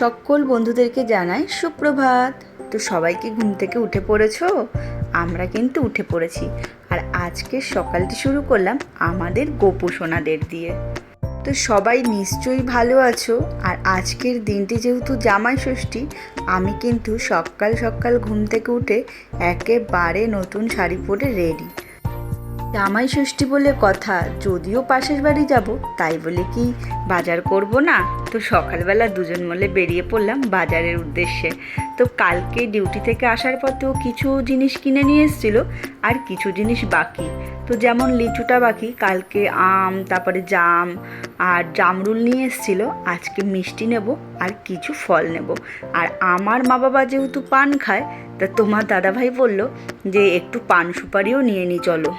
সকল বন্ধুদেরকে জানাই সুপ্রভাত। তো সবাইকে ঘুম থেকে উঠে পড়েছো? আমরা কিন্তু উঠে পড়েছি। আর আজকের সকালটি শুরু করলাম আমাদের গোপু সোনাদের দিয়ে। তো সবাই নিশ্চয়ই ভালো আছো? আর আজকের দিনটি যেহেতু জামাই ষষ্ঠী, আমি কিন্তু সকাল সকাল ঘুম থেকে উঠে একেবারে নতুন শাড়ি পরে রেডি জামাই ষষ্ঠী বলে কথা, যদিও পাশের বাড়ি যাব, তাই বলে কি বাজার করব না? তো সকালবেলা দুজন মিলে বেরিয়ে পড়লাম বাজারের উদ্দেশ্যে। তো কালকে ডিউটি থেকে আসার পথেও কিছু জিনিস কিনে নিয়ে এসেছিল, আর কিছু জিনিস বাকি। তো যেমন লিচুটা বাকি, কালকে আম, তারপরে জাম, আর জামরুল নিয়ে এসেছিল, আজকে মিষ্টি নেব আর কিছু ফল নেব। আর আমার মা বাবা যেহেতু পান খায়, তা তোমার দাদাভাই বলল যে একটু পান সুপারিও নিয়ে নি, চলো।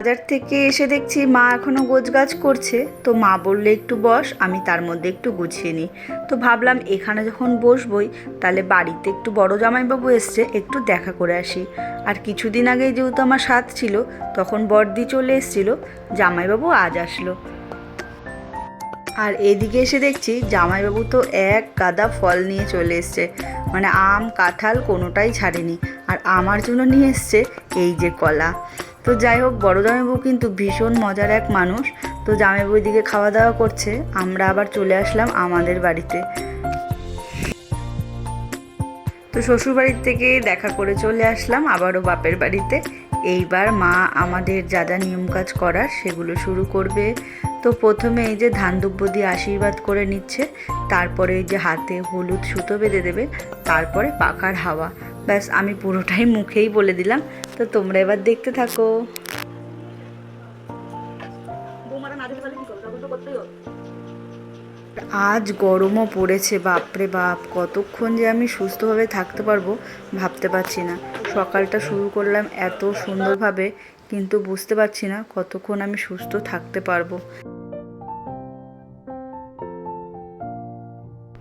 বাজার থেকে এসে দেখছি মা এখনও গোছগাছ করছে। তো মা বললে, একটু বস, আমি তার মধ্যে একটু গুছিয়ে নিই। তো ভাবলাম, এখানে যখন বসবই, তাহলে বাড়িতে একটু বড় জামাইবাবু এসছে, একটু দেখা করে আসি। আর কিছুদিন আগে যেহেতু আমার সাথ ছিল, তখন বর্দি চলে এসেছিল, জামাইবাবু আজ আসলো। আর এদিকে এসে দেখছি, জামাইবাবু তো এক গাদা ফল নিয়ে চলে এসছে। মানে আম, কাঁঠাল কোনোটাই ছাড়েনি। আর আমার জন্য নিয়ে এসছে এই যে কলা। তো যাই হোক বড় জামাইবাবু কিন্তু ভীষণ মজার এক মানুষ। তো জামাইবাবু দিকে খাওয়া দাওয়া করছে, আমরা আবার চলে আসলাম আমাদের বাড়িতে। তো শ্বশুর বাড়ির থেকে দেখা করে চলে আসলাম, আবারও বাপের বাড়িতে। এইবার মা আমাদের যা যা নিয়ম কাজ করার সেগুলো শুরু করবে। তো প্রথমে এই যে ধান দুব্য দিয়ে আশীর্বাদ করে নিচ্ছে, তারপরে এই যে হাতে হলুদ সুতো বেঁধে দেবে, তারপরে পাখার হাওয়া। ব্যাস আমি পুরোটাই মুখেই বলে দিলাম। তো তোমরা এবার দেখতে থাকো। আজ গরমও পড়েছে বাপরে বাপ কতক্ষণ যে আমি সুস্থভাবে থাকতে পারব ভাবতে পারছি না। সকালটা শুরু করলাম এত সুন্দরভাবে কিন্তু বুঝতে পারছি না কতক্ষণ আমি সুস্থ থাকতে পারব।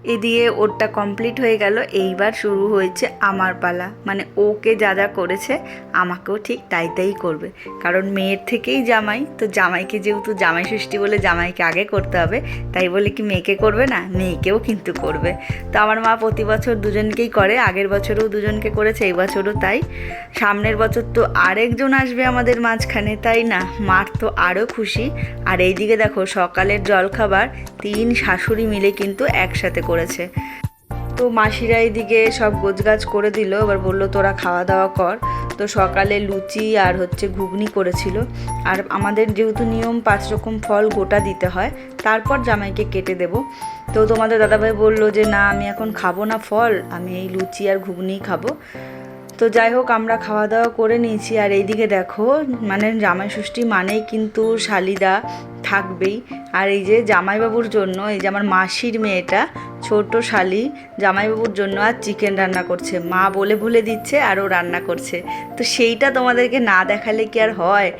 এদিকে ওরটা কমপ্লিট হয়ে গেল। এইবার শুরু হয়েছে আমার পালা। মানে ওকে যা যা করেছে, আমাকেও ঠিক তাই তাই করবে। কারণ মেয়ের থেকেই জামাই, তো জামাইকে যেহেতু জামাই ষষ্ঠী বলে জামাইকে আগে করতে হবে, তাই বলে কি মেয়েকে করবে না? মেয়েকেও কিন্তু করবে। তো আমার মা প্রতি বছর দুজনকেই করে, আগের বছরও দুজনকে করেছে, এই বছরও তাই। সামনের বছর তো আরেকজন আসবে আমাদের মাঝখানে, তাই না? মার তো আরও খুশি। আর এইদিকে দেখো, সকালের জলখাবার, তিন শাশুড়ি মিলে কিন্তু একসাথে করেছে। তো মাসিরা এইদিকে সব গোছগাছ করে দিল, এবার বলল, তোরা খাওয়া দাওয়া কর। তো সকালে লুচি আর হচ্ছে ঘুগনি করেছিল। আর আমাদের যেহেতু নিয়ম, পাঁচ রকম ফল গোটা দিতে হয়, তারপর জামাইকে কেটে দেব। তো তোমাদের দাদাভাই বলল যে, না, আমি এখন খাব না ফল, আমি এই লুচি আর ঘুগনিই খাব। তো যাই হোক, আমরা খাওয়া দাওয়া করে নিয়েছি। আর এইদিকে দেখো মানে জামাই ষষ্ঠী মানেই কিন্তু শালিদা থাকবেই। আর এই যে জামাইবাবুর জন্য, এই যে আমার মাসির মেয়েটা, ছোট শালি, জামাইবাবুর জন্য আর চিকেন রান্না করছে। মা বলে ভুলে দিচ্ছে আর ও রান্না করছে। তো সেইটা তোমাদেরকে না দেখালে কি আর হয়?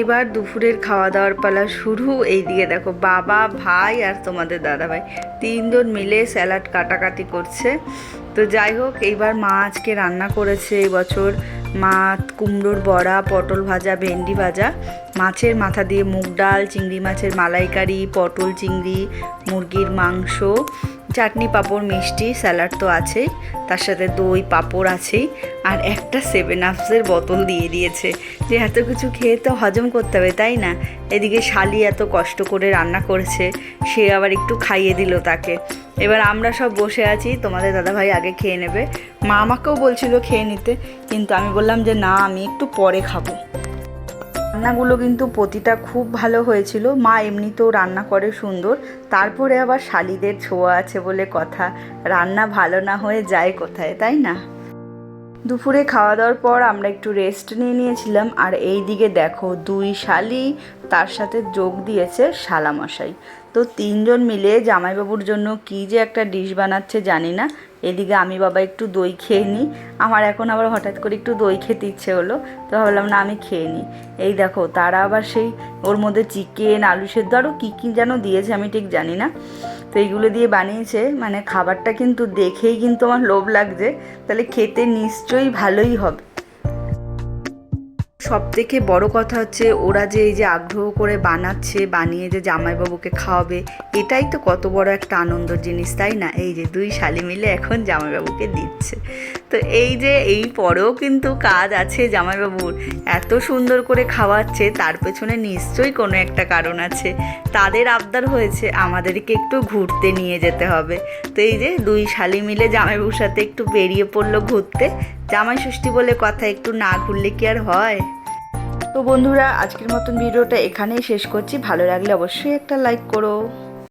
এবার দুপুরের খাওয়া দাওয়ার পালা শুরু। এইদিকে দেখো বাবা, ভাই আর তোমাদের দাদা ভাই তিনজন মিলে স্যালাড কাটাকাটি করছে। তো যাই হোক, এইবার মা আজকে রান্না করেছে এবছর মা কুমড়োর বড়া, পটল ভাজা, ভেন্ডি ভাজা। মাছের মাথা দিয়ে মুগ ডাল, চিংড়ি মাছের মালাইকারি, পটল চিংড়ি, মুরগির মাংস। চাটনি পাঁপড় মিষ্টি, স্যালাড তো আছেই, তার সাথে দই, পাঁপড় আছেই, আর একটা সেভেন আপসের বোতল দিয়ে দিয়েছে। যে এত কিছু খেয়ে তো হজম করতে হবে, তাই না? এদিকে শালি এত কষ্ট করে রান্না করেছে, সে আবার একটু খাইয়ে দিল তাকে। এবার আমরা সব বসে আছি, তোমাদের দাদাভাই আগে খেয়ে নেবে। মা আমাকেও বলছিল খেয়ে নিতে, কিন্তু আমি বললাম যে না, আমি একটু পরে খাব। রান্নাগুলো কিন্তু প্রতিটা খুব ভালো হয়েছিল। মা এমনিতেও রান্না করে সুন্দর। তারপরে আবার শালিদের ছোঁয়া আছে বলে কথা। রান্না ভালো না হয়ে যায় কোথায়, তাই না? দুপুরে খাওয়া দাওয়ার পর আমরা একটু রেস্ট নিয়ে নিয়েছিলাম। আর এই দিকে দেখো, দুই শালি তার সাথে যোগ দিয়েছে শালামশাই। তো তিনজন মিলে জামাইবাবুর জন্য কী যে একটা ডিশ বানাচ্ছে জানি না। এদিকে আমি বাবা একটু দই খেয়ে নিই। আমার এখন আবার হঠাৎ করে একটু দই খেতে ইচ্ছে হলো, তো ভাবলাম না, আমি খেয়ে নিই। এই দেখো, তারা আবার সেই ওর মধ্যে চিকেন, আলু সেদ্ধ আরও কী কী যেন দিয়েছে আমি ঠিক জানি না। তো এইগুলো দিয়ে বানিয়েছে মানে খাবারটা কিন্তু দেখেই কিন্তু আমার লোভ লাগছে। তাহলে খেতে নিশ্চয়ই ভালোই হবে। সব থেকে বড় কথা হচ্ছে ওরা যে এই যে আগ্রহ করে বানাচ্ছে, বানিয়ে যে জামাইবাবুকে খাওয়াবে, এটাই তো কত বড় একটা আনন্দের জিনিস, তাই না? এই যে দুই শালি মিলে এখন জামাইবাবুকে দিচ্ছে। তো এই যে এই পরেও কিন্তু কাজ আছে জামাইবাবুর। এত সুন্দর করে খাওয়াচ্ছে, তার পেছনে নিশ্চয়ই কোনো একটা কারণ আছে। তাদের আবদার হয়েছে, আমাদেরকে একটু ঘুরতে নিয়ে যেতে হবে। তো এই যে দুই শালি মিলে জামাইবাবুর সাথে একটু বেরিয়ে পড়ল ঘুরতে। জামাই ষষ্ঠী বলে কথা, একটু না ঘুরলে কি আর হয়? তো বন্ধুরা আজকের মতন ভিডিওটা এখানেই শেষ করছি। ভালো লাগলে অবশ্যই একটা লাইক করো।